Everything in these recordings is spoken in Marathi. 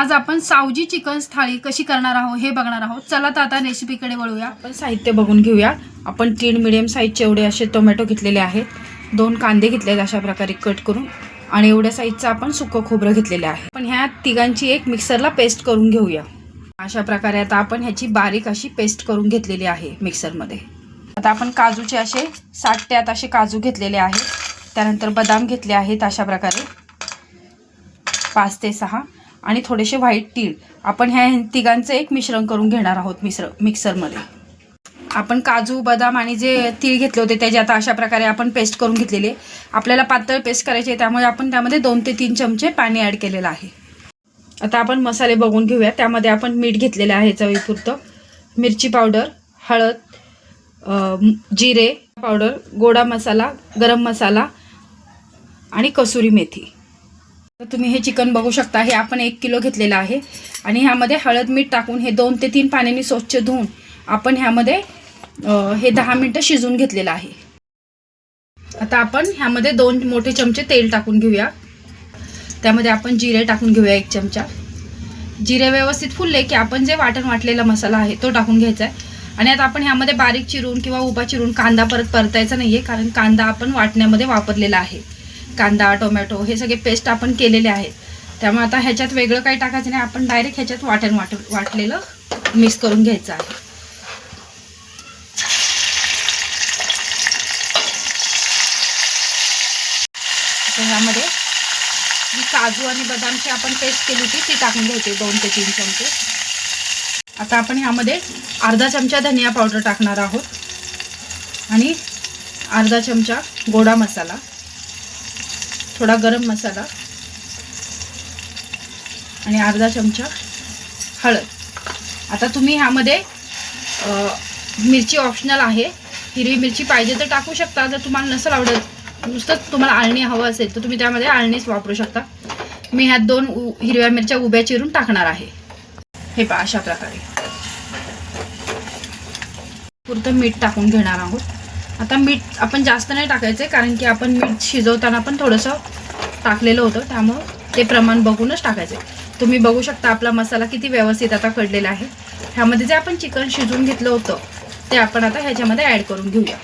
आज आपण सावजी चिकन थाळी कशी करणार आहोत हे बघणार आहोत. चला तर आता रेसिपीकडे वळूया. आपण साहित्य बघून घेऊया. आपण तीन मिडियम साईजचे एवढे असे टोमॅटो घेतलेले आहेत. दोन कांदे घेतले आहेत अशा प्रकारे कट करून. आणि एवढ्या साईजचं आपण सुकं खोबरं घेतलेलं आहे. पण ह्या तिघांची एक मिक्सरला पेस्ट करून घेऊया. अशा प्रकारे आता आपण ह्याची बारीक अशी पेस्ट करून घेतलेली आहे मिक्सरमध्ये आता आपण काजूचे असे साठ ते आत असे काजू घेतलेले आहेत. त्यानंतर बदाम घेतले आहेत अशा प्रकारे. पाच ते सहा. आणि थोडेसे व्हाईट तीळ. आपण ह्या तिघांचं एक मिश्रण करून घेणार आहोत मिश्र मिक्सरमध्ये. आपण काजू बदाम आणि जे तीळ घेतले होते त्याचे आता अशा प्रकारे आपण पेस्ट करून घेतलेले. आपल्याला पातळ पेस्ट करायची आहे त्यामुळे आपण त्यामध्ये दोन ते तीन चमचे पाणी ॲड केलेलं आहे. आता आपण मसाले बघून घेऊया. त्यामध्ये आपण मीठ घेतलेलं आहे चवीपुरतं. मिरची पावडर हळद जिरे पावडर गोडा मसाला गरम मसाला आणि कसुरी मेथी. तर तुम्ही हे चिकन बघू शकता. हे आपण एक किलो घेतलेलं आहे. आणि ह्यामध्ये हळद मीठ टाकून हे दोन ते तीन पाण्याने स्वच्छ धुवून आपण ह्यामध्ये हे दहा मिनटं शिजवून घेतलेलं आहे. आता आपण ह्यामध्ये दोन मोठे चमचे तेल टाकून घेऊया. त्यामध्ये आपण जिरे टाकून घेऊया एक चमचा. जिरे व्यवस्थित फुलले की आपण जे वाटण वाटलेला मसाला आहे तो टाकून घ्यायचा आहे. आणि आता आपण ह्यामध्ये बारीक चिरून किंवा उभा चिरून कांदा परत परतायचा नाही आहे कारण कांदा आपण वाटण्यामध्ये वापरलेला आहे. कांदा टोमॅटो हे सगळे पेस्ट आपण केलेले आहेत. त्यामुळे आता ह्याच्यात वेगळं काही टाकायचं नाही. आपण डायरेक्ट ह्याच्यात वाटण वाट वाटलेलं मिक्स करून घ्यायचं आहे. तर ह्यामध्ये जी काजू आणि बदामची आपण पेस्ट केली होती ती टाकून घ्यायची दोन ते तीन चमचे. आता आपण ह्यामध्ये अर्धा चमचा धनिया पावडर टाकणार आहोत. आणि अर्धा चमचा गोडा मसाला. थोडा गरम मसाला आणि अर्धा चमचा हळद. आता तुम्ही ह्यामध्ये मिरची ऑप्शनल आहे. हिरवी मिरची पाहिजे तर टाकू शकता. जर तुम्हाला नसेल आवडत नुसतंच तुम्हाला आळणी हवं असेल तर तुम्ही त्यामध्ये आळणीच वापरू शकता. मी ह्यात दोन हिरव्या मिरच्या उभ्या चिरून टाकणार आहे. हे पहा अशा प्रकारे. पुरतं मीठ टाकून घेणार आहोत. आता मीठ आपण जास्त नाही टाकायचं कारण की आपण मीठ शिजवताना पण थोडंसं टाकलेलं होतं त्यामुळं ते प्रमाण बघूनच टाकायचं. तुम्ही बघू शकता आपला मसाला किती व्यवस्थित आता कडलेला आहे. ह्यामध्ये जे आपण चिकन शिजवून घेतलं होतं ते आपण आता ह्याच्यामध्ये ॲड करून घेऊया.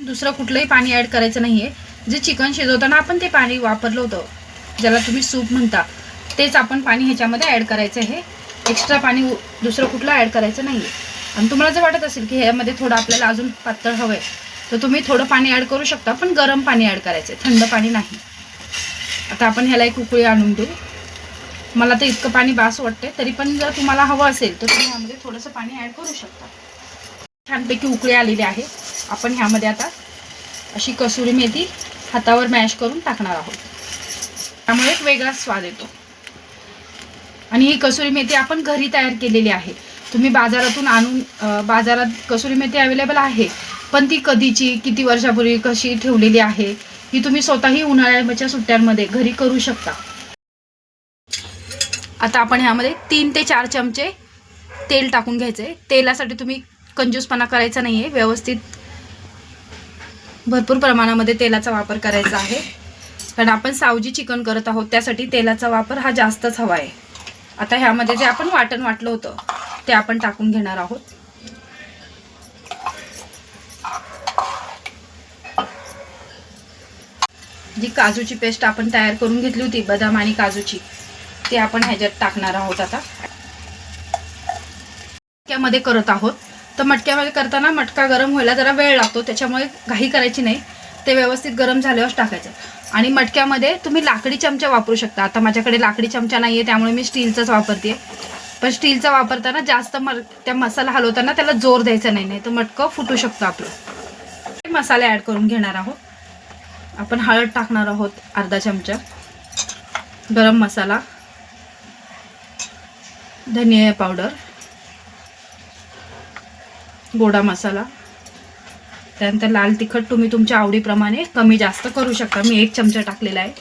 दुसरं कुठलंही पाणी ॲड करायचं नाही आहे जे चिकन शिजवताना आपण ते पाणी वापरलं होतं ज्याला तुम्ही सूप म्हणता तेच आपण पाणी ह्याच्यामध्ये ॲड करायचं आहे. एक्स्ट्रा पाणी दुसरं कुठलं ॲड करायचं नाही आहे आणि तुम्हाला जर वाटत असेल की ह्यामध्ये थोडं आपल्याला अजून पातळ हवं आहे तर तुम्ही थोडं पाणी ॲड करू शकता पण गरम पाणी ॲड करायचं आहे थंड पाणी नाही. आता आपण ह्याला एक उकळी आणून देऊ. मला तर इतकं पाणी बास वाटते तरी पण जर तुम्हाला हवं असेल तर तुम्ही ह्यामध्ये थोडंसं पाणी ॲड करू शकता. छानपैकी उकळी आलेली आहे. आपण ह्यामध्ये आता अशी कसुरी मेथी हातावर मॅश करून टाकणार आहोत. त्यामुळे एक वेगळाच स्वाद येतो. आणि ही कसुरी मेथी आपण घरी तयार केलेली आहे. तुम्ही बाजारातून आणून बाजारात कसुरी मेथी अवेलेबल आहे पण ती कधीची किती वर्षापूर्वी कशी ठेवलेली आहे ही तुम्ही स्वतःही उन्हाळ्याच्या सुट्ट्यांमध्ये घरी करू शकता. आता आपण ह्यामध्ये तीन ते चार चमचे तेल टाकून घ्यायचे. तेलासाठी तुम्ही कंजूसपणा करायचा नाही आहे व्यवस्थित भरपूर प्रमाणामध्ये तेलाचा वापर करायचा आहे. कारण आपण सावजी चिकन करत आहोत त्यासाठी तेलाचा वापर हा जास्तच हवा आहे. आता ह्यामध्ये जे आपण वाटण वाटलं होतं ते आपण टाकून घेणार आहोत. जी काजूची पेस्ट आपण तयार करून घेतली होती बदाम आणि काजूची ती आपण ह्याच्यात टाकणार आहोत आता. मटक्यामध्ये करत आहोत. तर मटक्यामध्ये करताना मटका गरम व्हायला जरा वेळ लागतो त्याच्यामुळे घाई करायची नाही. ते व्यवस्थित गरम झाल्यावर टाकायचं. आणि मटक्यामध्ये तुम्ही लाकडी चमचा वापरू शकता. आता माझ्याकडे लाकडी चमचा नाही आहे त्यामुळे मी स्टीलचाच वापरते पण स्टीलचा वापरताना जास्त म त्या मसाला हलवताना त्याला जोर द्यायचा नाही नाही तर मटकं फुटू शकतं आपलं. मसाले ॲड करून घेणार आहोत. आपण हळद टाकणार आहोत अर्धा चमचा. गरम मसाला. धनिया पावडर गोडा मसाला. त्यानंतर लाल तिखट तुम्ही तुमच्या आवडीप्रमाणे कमी जास्त करू शकता. मी एक चमचा टाकलेला आहे.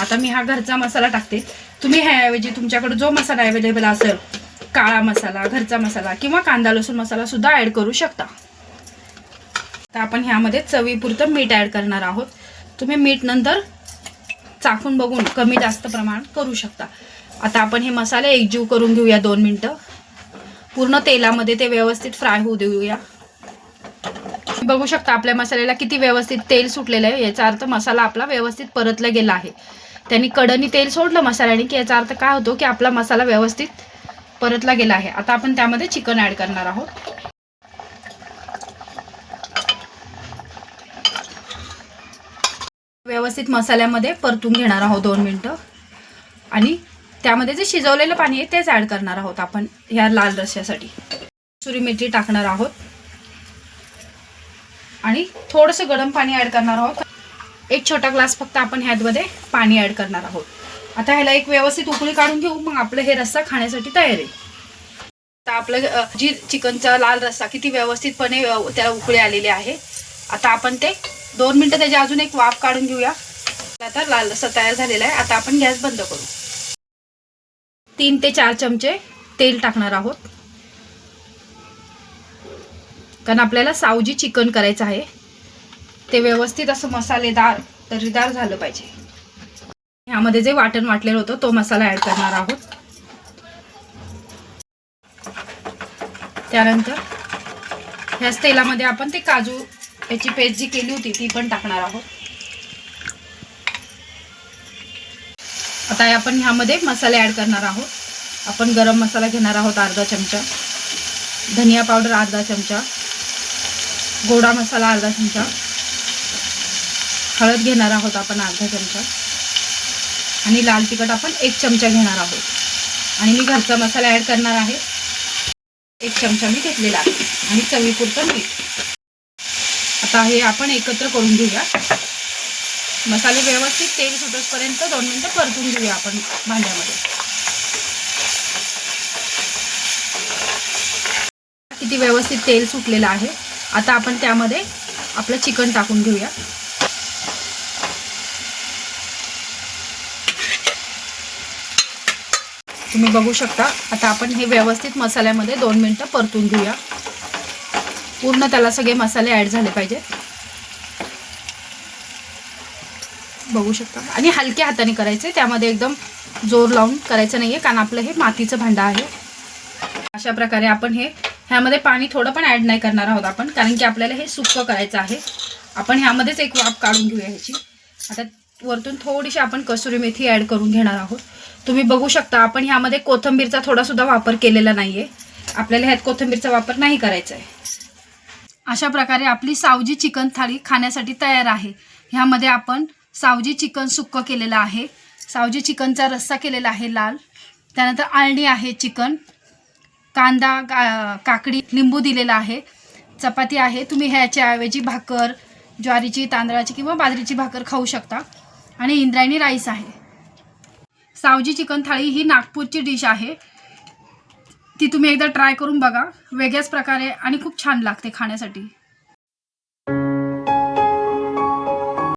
आता मी हा घरचा मसाला टाकते. तुम्ही ह्याऐवजी तुमच्याकडे जो मसाला अवेलेबल असेल काळा मसाला घरचा मसाला किंवा कांदा लसूण मसाला सुद्धा ॲड करू शकता. तर आपण ह्यामध्ये चवीपुरतं मीठ ॲड करणार आहोत. तुम्ही मीठ नंतर चाखून बघून कमी जास्त प्रमाण करू शकता. आता आपण हे मसाले एकजीव करून घेऊया दोन मिनटं. पूर्ण तेलामध्ये ते व्यवस्थित फ्राय होऊ देऊया. बघू शकता आपल्या मसाल्याला किती व्यवस्थित तेल सुटलेलं आहे. याचा अर्थ मसाला आपला व्यवस्थित परतला गेला आहे. त्यांनी कडनी तेल सोडलं मसाल्याने की याचा अर्थ काय होतो की आपला मसाला व्यवस्थित परतला गेला आहे. आता आपण त्यामध्ये चिकन ॲड करणार आहोत. व्यवस्थित मसाल्यामध्ये परतून घेणार आहोत दोन मिनटं. आणि त्यामध्ये जे शिजवलेलं पाणी आहे तेच ॲड करणार आहोत आपण ह्या लाल रश्श्यासाठी सुरी मिरची टाकणार आहोत. आणि थोडंसं गरम पाणी ॲड करणार आहोत. एक छोटा ग्लास फक्त आपण ह्यामध्ये पाणी ॲड करणार आहोत. आता ह्याला एक व्यवस्थित उकळी काढून घेऊ मग आपलं हे रस्सा खाण्यासाठी तयार आहे. आता आपलं जी चिकनचा लाल रस्सा किती व्यवस्थितपणे त्याला उकळी आलेली आहे. आता आपण ते दोन मिनटं त्याची अजून एक वाफ काढून घेऊया. आता लाल रस्सा तयार झालेला आहे. आता आपण गॅस बंद करू. तीन ते चार चमचे तेल टाकणार आहोत. कारण आपल्याला सावजी चिकन करायचं आहे. ते व्यवस्थित असं मसालेदार तर्रीदार झालं पाहिजे. ह्यामध्ये जे वाटण वाटलेलं होतं तो मसाला ॲड करणार आहोत. त्यानंतर ह्याच तेलामध्ये आपण ते काजू याची पेस्ट जी केली होती ती पण टाकणार आहोत. आता हे आपण ह्यामध्ये मसाले ॲड करणार आहोत. आपण गरम मसाला घेणार आहोत अर्धा चमचा. धनिया पावडर अर्धा चमचा. गोडा मसाला अर्धा चमचा. हळद घेणार आहोत आपण अर्धा चमचा. आणि लाल तिखट आपण एक चमचा घेणार आहोत. आणि मी घरचा मसाला ॲड करणार आहे. एक चमचा मी घेतलेला आहे. आणि चवीपुरतं मीठ. आता हे आपण एकत्र करून घेऊया. मसाले व्यवस्थित तेल सुटोसपर्यंत दोन मिनटं परतून घेऊया आपण भांड्यामध्ये. किती व्यवस्थित तेल सुटलेलं आहे. आता आपण त्यामध्ये आपलं चिकन टाकून घेऊया. तुम्ही बघू शकता आता आपण हे व्यवस्थित मसाल्यामध्ये दोन मिनटं परतून घेऊया. पूर्ण त्याला सगळे मसाले ॲड झाले पाहिजेत. बघू शकता. आणि हलक्या हाताने करायचे त्यामध्ये एकदम जोर लावून करायचं नाही आहे कारण आपलं हे मातीचं भांडं आहे. अशा प्रकारे आपण हे ह्यामध्ये पाणी थोडं पण ॲड नाही करणार आहोत आपण कारण की आपल्याला हे सुक्कं करायचं आहे. आपण ह्यामध्येच एक वाफ काढून घेऊया ह्याची. आता वरतून थोडीशी आपण कसुरी मेथी ॲड करून घेणार आहोत. तुम्ही बघू शकता आपण ह्यामध्ये कोथिंबीरचा थोडासुद्धा वापर केलेला नाही आहे आपल्याला ह्यात कोथिंबीरचा वापर नाही करायचा आहे. अशा प्रकारे आपली सावजी चिकन थाळी खाण्यासाठी तयार आहे. ह्यामध्ये आपण सावजी चिकन सुक्क केलेलं आहे. सावजी चिकनचा रस्सा केलेला आहे लाल. त्यानंतर आळणी आहे चिकन. कांदा का काकडी लिंबू दिलेला आहे. चपाती आहे. तुम्ही ह्याच्याऐवजी भाकर ज्वारीची तांदळाची किंवा बाजरीची भाकर खाऊ शकता. आणि इंद्रायणी राईस आहे. सावजी चिकन थाळी ही नागपूरची डिश आहे. ती तुम्ही एकदा ट्राय करून बघा. वेगळ्याच प्रकारे आणि खूप छान लागते खाण्यासाठी.